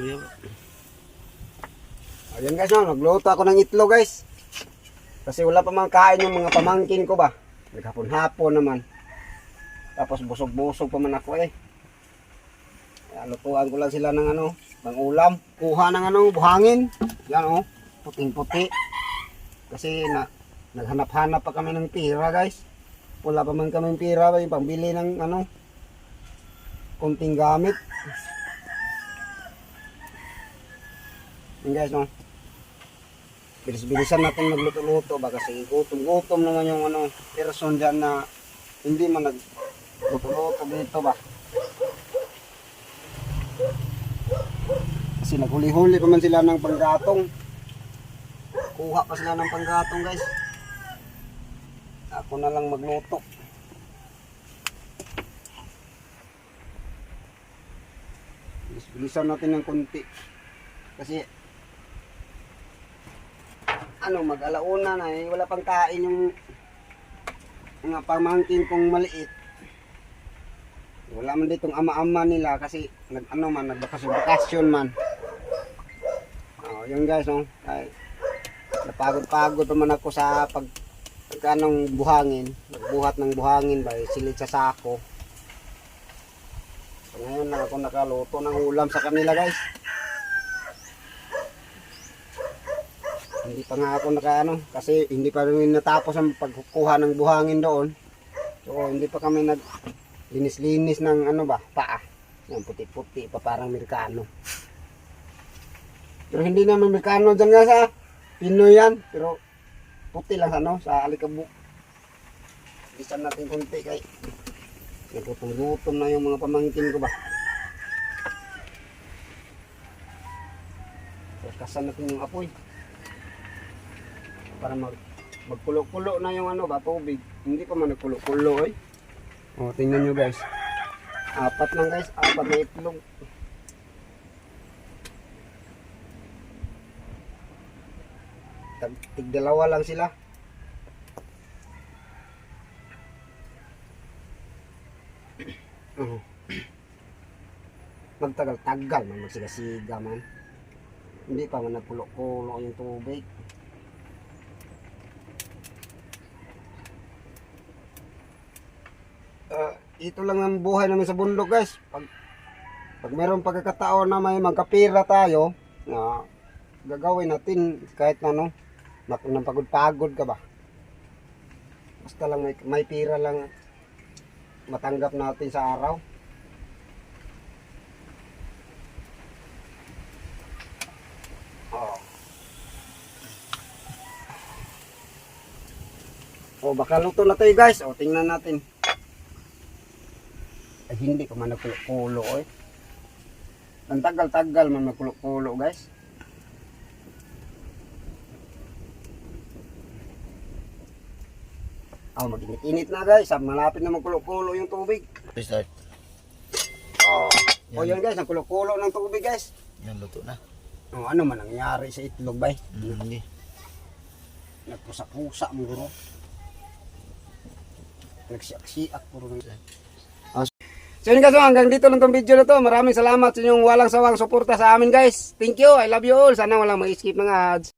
Ba? Ayan guys, no, nagluto ako ng itlog guys. Kasi wala pa man kain yung mga pamangkin ko ba. Naghapon-hapon naman. Tapos busog-busog pa man ako eh. Lutuan ko lang sila ng ano, ng ulam. Kuha ng ano, buhangin. Yan oh, puting-puti. Kasi na, naghanap-hanap pa kami ng pira guys. Wala pa man kami pira yung pambili ng ano, kunting gamit. Yan guys, no. Bilis-bilisan natin magluto-luto ba kasi gutom-gutom naman yung ano, person dyan na hindi man nagluto-luto dito ba. Kasi naghuli-huli pa man sila ng panggatong. Kuha pa sila ng panggatong guys. Ako na lang magluto. Bilis-bilisan natin ng konti. Kasi ano, mag-alauna na eh, wala pang kain yung mga pamangkin kong maliit. Wala man ditong ama-ama nila kasi nag ano man nagbakasyon man. Oh, yun guys, oh. Ay, napagod-pagod pa man ako sa pag pagkanong buhangin, nagbuhat ng buhangin ba, silid sa sako. So, ngayon lang ako nakaluto ng ulam sa kanila guys. Hindi pa nga ako nakaano kasi hindi pa rin natapos ang pagkukuha ng buhangin doon. So hindi pa kami nag linis-linis ng ano ba, paa. Yan puti-puti pa parang Amerikano. Pero hindi naman Amerikano dyan nga sa Pinoy yan. Pero puti lang ano sa alikabok. Bisan natin kunti kay nagutom-gutom na yung mga pamangkin ko ba. Kasan natin yung apoy para mag magkulo-kulo na yung ano ba tubig. Hindi pa man nagkulo-kulo eh o tingnan nyo guys. Apat lang guys. Apat na itlog. Tag, tig dalawa lang sila. Oo. magtagal-tagal man magsiga-siga man. Hindi pa man nagkulo-kulo yung tubig ito lang ang buhay namin sa bundok guys. Pag, pag mayroong pagkakataon na may magkapira tayo, na gagawin natin kahit na no, mat- nang pagod-pagod ka ba. Basta lang may, may pira lang matanggap natin sa araw. Oh. Oh, baka luto na tayo guys. O, tingnan natin. Hindi ko man nagkulo eh. Ang tagal-tagal man magkulo guys. Oh, mag-init-init na guys. Ah, Malapit na magkulo-kulo yung tubig. Start. Oh, oh yan guys, ang kulo-kulo ng tubig guys. Yan, luto na. Oh, ano man nangyari sa itlog bay? Mm, hindi. Nagpusa-pusa mo guro. Nagsiak-siak puro ng So yun guys, oh, hanggang dito lang tong video na to. Maraming salamat sa inyong walang sawang suporta sa amin guys. Thank you. I love you all. Sana walang ma-skip ng ads.